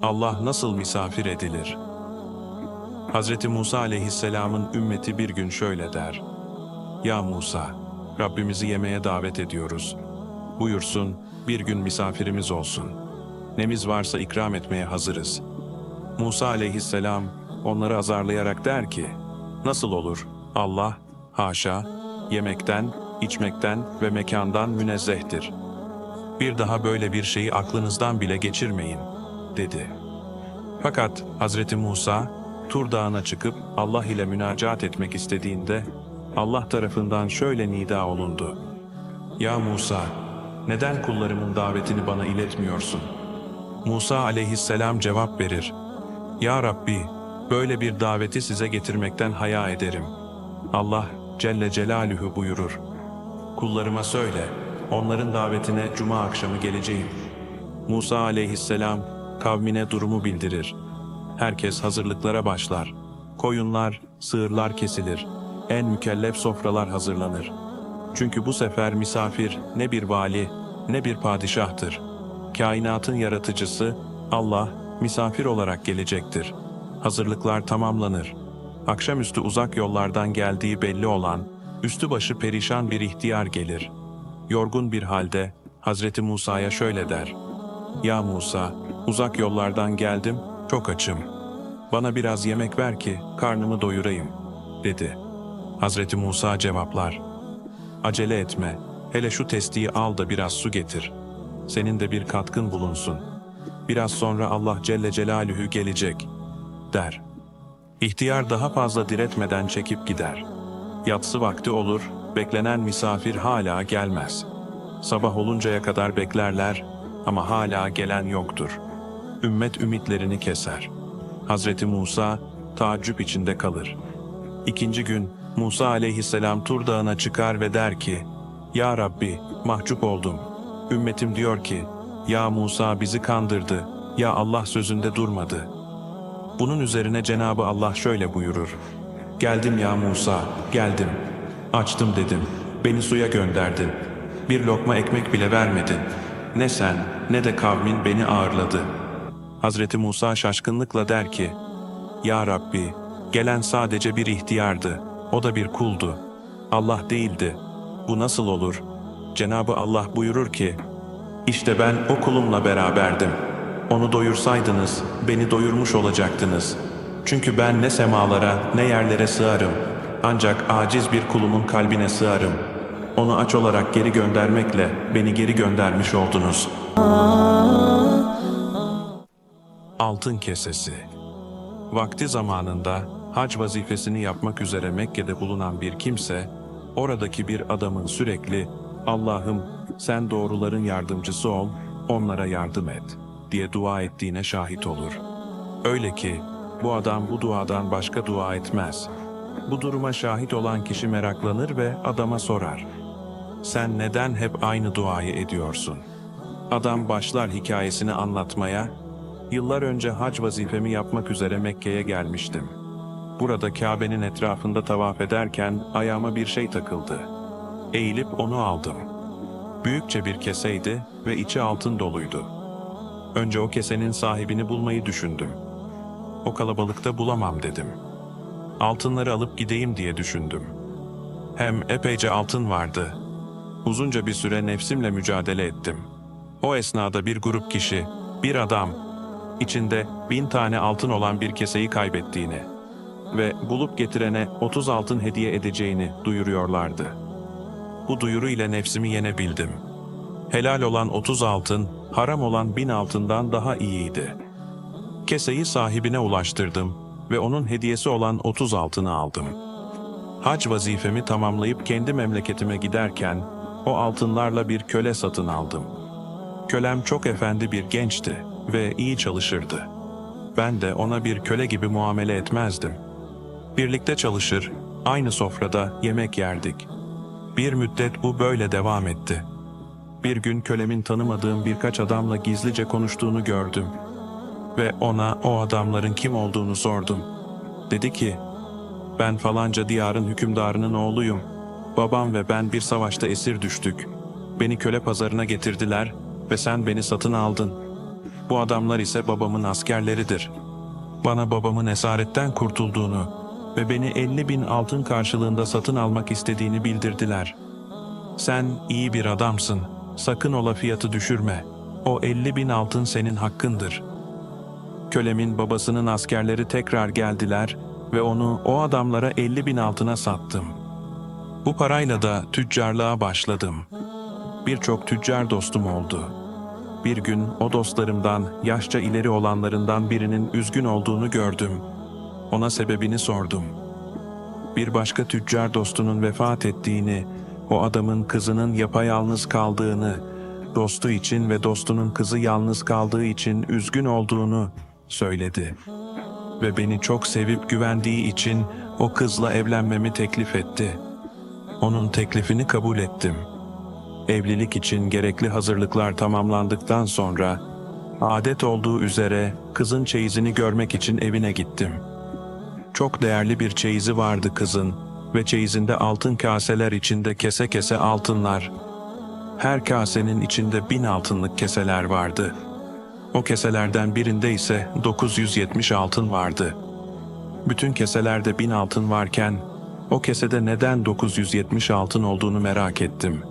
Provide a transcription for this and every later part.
Allah nasıl misafir edilir? Hazreti Musa aleyhisselamın ümmeti bir gün şöyle der. Ya Musa, Rabbimizi yemeğe davet ediyoruz. Buyursun, bir gün misafirimiz olsun. Nemiz varsa ikram etmeye hazırız. Musa aleyhisselam onları azarlayarak der ki, Nasıl olur? Allah, haşa, yemekten, içmekten ve mekandan münezzehtir. Bir daha böyle bir şeyi aklınızdan bile geçirmeyin, dedi. Fakat Hazreti Musa, Tur Dağı'na çıkıp Allah ile münacat etmek istediğinde, Allah tarafından şöyle nida olundu. Ya Musa, neden kullarımın davetini bana iletmiyorsun? Musa aleyhisselam cevap verir. Ya Rabbi, böyle bir daveti size getirmekten haya ederim. Allah Celle Celaluhu buyurur. Kullarıma söyle, onların davetine cuma akşamı geleceğim. Musa aleyhisselam kavmine durumu bildirir. Herkes hazırlıklara başlar. Koyunlar, sığırlar kesilir. En mükellef sofralar hazırlanır. Çünkü bu sefer misafir ne bir vali ne bir padişahtır. Kainatın yaratıcısı Allah misafir olarak gelecektir. Hazırlıklar tamamlanır. Akşamüstü uzak yollardan geldiği belli olan, üstü başı perişan bir ihtiyar gelir. Yorgun bir halde Hazreti Musa'ya şöyle der. Ya Musa, uzak yollardan geldim, çok açım. Bana biraz yemek ver ki karnımı doyurayım, dedi. Hazreti Musa cevaplar. Acele etme, hele şu testiyi al da biraz su getir. Senin de bir katkın bulunsun. Biraz sonra Allah Celle Celaluhu gelecek, der. İhtiyar daha fazla diretmeden çekip gider. Yatsı vakti olur, beklenen misafir hala gelmez. Sabah oluncaya kadar beklerler ama hala gelen yoktur. Ümmet ümitlerini keser. Hazreti Musa taaccüp içinde kalır. İkinci gün Musa aleyhisselam Tur Dağı'na çıkar ve der ki, Ya Rabbi mahcup oldum. Ümmetim diyor ki, Ya Musa bizi kandırdı, ya Allah sözünde durmadı. Bunun üzerine Cenabı Allah şöyle buyurur. Geldim ya Musa, geldim. Açtım dedim, beni suya gönderdin. Bir lokma ekmek bile vermedin. Ne sen ne de kavmin beni ağırladı. Hazreti Musa şaşkınlıkla der ki, Ya Rabbi, gelen sadece bir ihtiyardı, o da bir kuldu. Allah değildi. Bu nasıl olur? Cenabı Allah buyurur ki, İşte ben o kulumla beraberdim. Onu doyursaydınız, beni doyurmuş olacaktınız. Çünkü ben ne semalara ne yerlere sığarım. Ancak aciz bir kulumun kalbine sığarım. Onu aç olarak geri göndermekle beni geri göndermiş oldunuz. Altın Kesesi Vakti zamanında hac vazifesini yapmak üzere Mekke'de bulunan bir kimse, oradaki bir adamın sürekli Allah'ım sen doğruların yardımcısı ol, onlara yardım et diye dua ettiğine şahit olur. Öyle ki bu adam bu duadan başka dua etmez. Bu duruma şahit olan kişi meraklanır ve adama sorar. Sen neden hep aynı duayı ediyorsun? Adam başlar hikayesini anlatmaya, Yıllar önce hac vazifemi yapmak üzere Mekke'ye gelmiştim. Burada Kabe'nin etrafında tavaf ederken ayağıma bir şey takıldı. Eğilip onu aldım. Büyükçe bir keseydi ve içi altın doluydu. Önce o kesenin sahibini bulmayı düşündüm. O kalabalıkta bulamam dedim. Altınları alıp gideyim diye düşündüm. Hem epeyce altın vardı. Uzunca bir süre nefsimle mücadele ettim. O esnada bir grup kişi, bir adam, içinde bin tane altın olan bir keseyi kaybettiğini ve bulup getirene 30 altın hediye edeceğini duyuruyorlardı. Bu duyuru ile nefsimi yenebildim. Helal olan 30 altın, haram olan bin altından daha iyiydi. Keseyi sahibine ulaştırdım ve onun hediyesi olan 30 altını aldım. Hac vazifemi tamamlayıp kendi memleketime giderken o altınlarla bir köle satın aldım. Kölem çok efendi bir gençti ve iyi çalışırdı. Ben de ona bir köle gibi muamele etmezdim. Birlikte çalışır, aynı sofrada yemek yerdik. Bir müddet bu böyle devam etti. Bir gün kölemin tanımadığım birkaç adamla gizlice konuştuğunu gördüm. Ve ona o adamların kim olduğunu sordum. Dedi ki, ben falanca diyarın hükümdarının oğluyum. Babam ve ben bir savaşta esir düştük. Beni köle pazarına getirdiler ve sen beni satın aldın.'' Bu adamlar ise babamın askerleridir. Bana babamın esaretten kurtulduğunu ve beni 50 bin altın karşılığında satın almak istediğini bildirdiler. Sen iyi bir adamsın. Sakın ola fiyatı düşürme. O 50 bin altın senin hakkındır. Kölemin babasının askerleri tekrar geldiler ve onu o adamlara 50 bin altına sattım. Bu parayla da tüccarlığa başladım. Birçok tüccar dostum oldu. Bir gün o dostlarımdan, yaşça ileri olanlarından birinin üzgün olduğunu gördüm. Ona sebebini sordum. Bir başka tüccar dostunun vefat ettiğini, o adamın kızının yapayalnız kaldığını, dostu için ve dostunun kızı yalnız kaldığı için üzgün olduğunu söyledi. Ve beni çok sevip güvendiği için o kızla evlenmemi teklif etti. Onun teklifini kabul ettim. Evlilik için gerekli hazırlıklar tamamlandıktan sonra adet olduğu üzere kızın çeyizini görmek için evine gittim. Çok değerli bir çeyizi vardı kızın ve çeyizinde altın kaseler içinde kese kese altınlar. Her kasenin içinde bin altınlık keseler vardı. O keselerden birinde ise 970 altın vardı. Bütün keselerde bin altın varken o kesede neden 970 altın olduğunu merak ettim.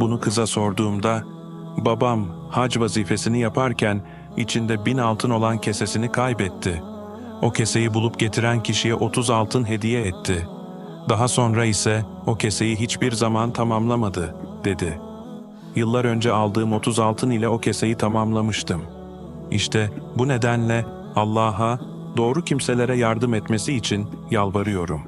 Bunu kıza sorduğumda babam hac vazifesini yaparken içinde bin altın olan kesesini kaybetti. O keseyi bulup getiren kişiye 30 altın hediye etti. Daha sonra ise o keseyi hiçbir zaman tamamlamadı, dedi. Yıllar önce aldığım 30 altın ile o keseyi tamamlamıştım. İşte bu nedenle Allah'a doğru kimselere yardım etmesi için yalvarıyorum.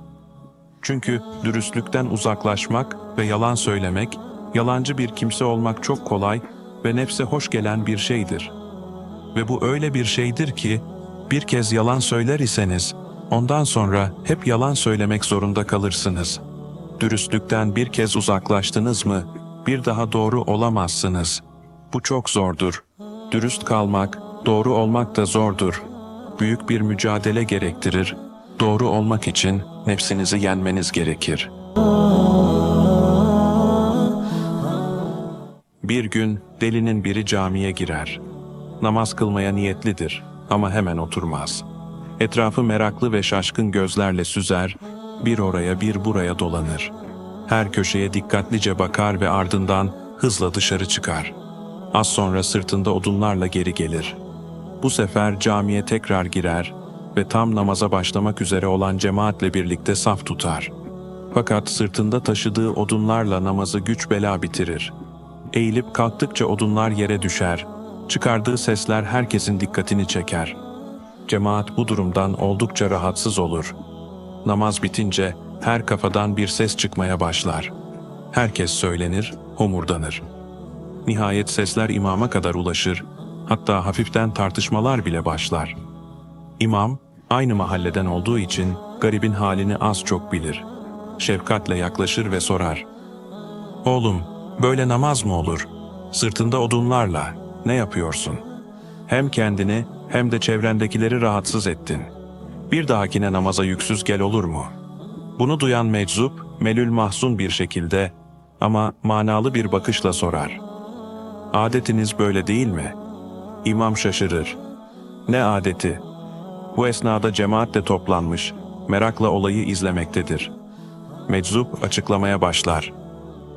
Çünkü dürüstlükten uzaklaşmak ve yalan söylemek, yalancı bir kimse olmak çok kolay ve nefse hoş gelen bir şeydir. Ve bu öyle bir şeydir ki, bir kez yalan söyler iseniz, ondan sonra hep yalan söylemek zorunda kalırsınız. Dürüstlükten bir kez uzaklaştınız mı, bir daha doğru olamazsınız. Bu çok zordur. Dürüst kalmak, doğru olmak da zordur. Büyük bir mücadele gerektirir. Doğru olmak için nefsinizi yenmeniz gerekir. Bir gün delinin biri camiye girer. Namaz kılmaya niyetlidir ama hemen oturmaz. Etrafı meraklı ve şaşkın gözlerle süzer, bir oraya bir buraya dolanır. Her köşeye dikkatlice bakar ve ardından hızla dışarı çıkar. Az sonra sırtında odunlarla geri gelir. Bu sefer camiye tekrar girer ve tam namaza başlamak üzere olan cemaatle birlikte saf tutar. Fakat sırtında taşıdığı odunlarla namazı güç bela bitirir. Eğilip kalktıkça odunlar yere düşer. Çıkardığı sesler herkesin dikkatini çeker. Cemaat bu durumdan oldukça rahatsız olur. Namaz bitince her kafadan bir ses çıkmaya başlar. Herkes söylenir, homurdanır. Nihayet sesler imama kadar ulaşır, hatta hafiften tartışmalar bile başlar. İmam, aynı mahalleden olduğu için garibin halini az çok bilir. Şefkatle yaklaşır ve sorar. Oğlum, böyle namaz mı olur? Sırtında odunlarla, ne yapıyorsun? Hem kendini hem de çevrendekileri rahatsız ettin. Bir dahakine namaza yüksüz gel olur mu? Bunu duyan meczup, melül mahzun bir şekilde ama manalı bir bakışla sorar. Adetiniz böyle değil mi? İmam şaşırır. Ne adeti? Bu esnada cemaat de toplanmış, merakla olayı izlemektedir. Meczup açıklamaya başlar.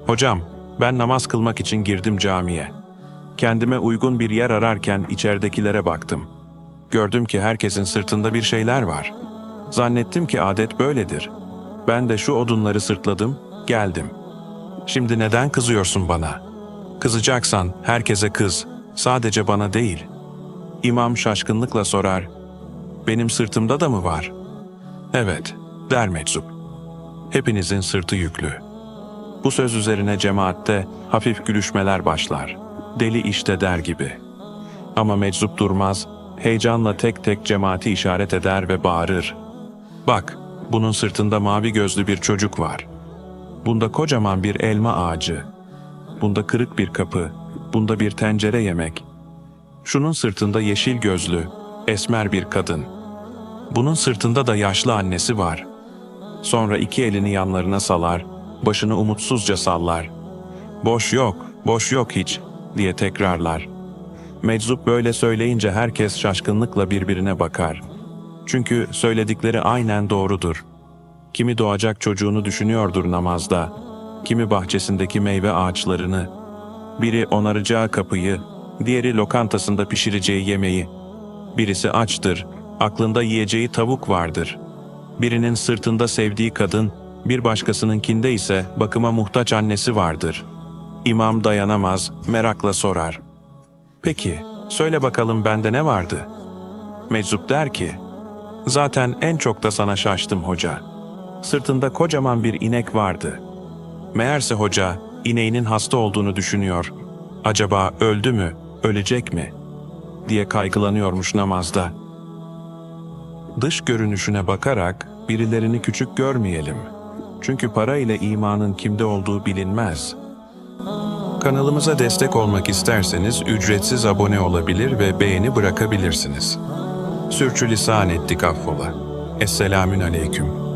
Hocam, ben namaz kılmak için girdim camiye. Kendime uygun bir yer ararken içeridekilere baktım. Gördüm ki herkesin sırtında bir şeyler var. Zannettim ki adet böyledir. Ben de şu odunları sırtladım, geldim. Şimdi neden kızıyorsun bana? Kızacaksan herkese kız, sadece bana değil. İmam şaşkınlıkla sorar, benim sırtımda da mı var? Evet, der meczup. Hepinizin sırtı yüklü. Bu söz üzerine cemaatte hafif gülüşmeler başlar. Deli işte der gibi. Ama meczup durmaz, heyecanla tek tek cemaati işaret eder ve bağırır. Bak, bunun sırtında mavi gözlü bir çocuk var. Bunda kocaman bir elma ağacı. Bunda kırık bir kapı. Bunda bir tencere yemek. Şunun sırtında yeşil gözlü, esmer bir kadın. Bunun sırtında da yaşlı annesi var. Sonra iki elini yanlarına salar, başını umutsuzca sallar. Boş yok, boş yok hiç, diye tekrarlar. Meczup böyle söyleyince herkes şaşkınlıkla birbirine bakar. Çünkü söyledikleri aynen doğrudur. Kimi doğacak çocuğunu düşünüyordur namazda, kimi bahçesindeki meyve ağaçlarını, biri onaracağı kapıyı, diğeri lokantasında pişireceği yemeği. Birisi açtır, aklında yiyeceği tavuk vardır. Birinin sırtında sevdiği kadın, bir başkasınınkinde ise bakıma muhtaç annesi vardır. İmam dayanamaz, merakla sorar. Peki, söyle bakalım bende ne vardı? Meczup der ki, zaten en çok da sana şaştım hoca. Sırtında kocaman bir inek vardı. Meğerse hoca, ineğinin hasta olduğunu düşünüyor. Acaba öldü mü, ölecek mi? diye kaygılanıyormuş namazda. Dış görünüşüne bakarak birilerini küçük görmeyelim. Çünkü para ile imanın kimde olduğu bilinmez. Kanalımıza destek olmak isterseniz ücretsiz abone olabilir ve beğeni bırakabilirsiniz. Sürçülisan ettik affola. Esselamün aleyküm.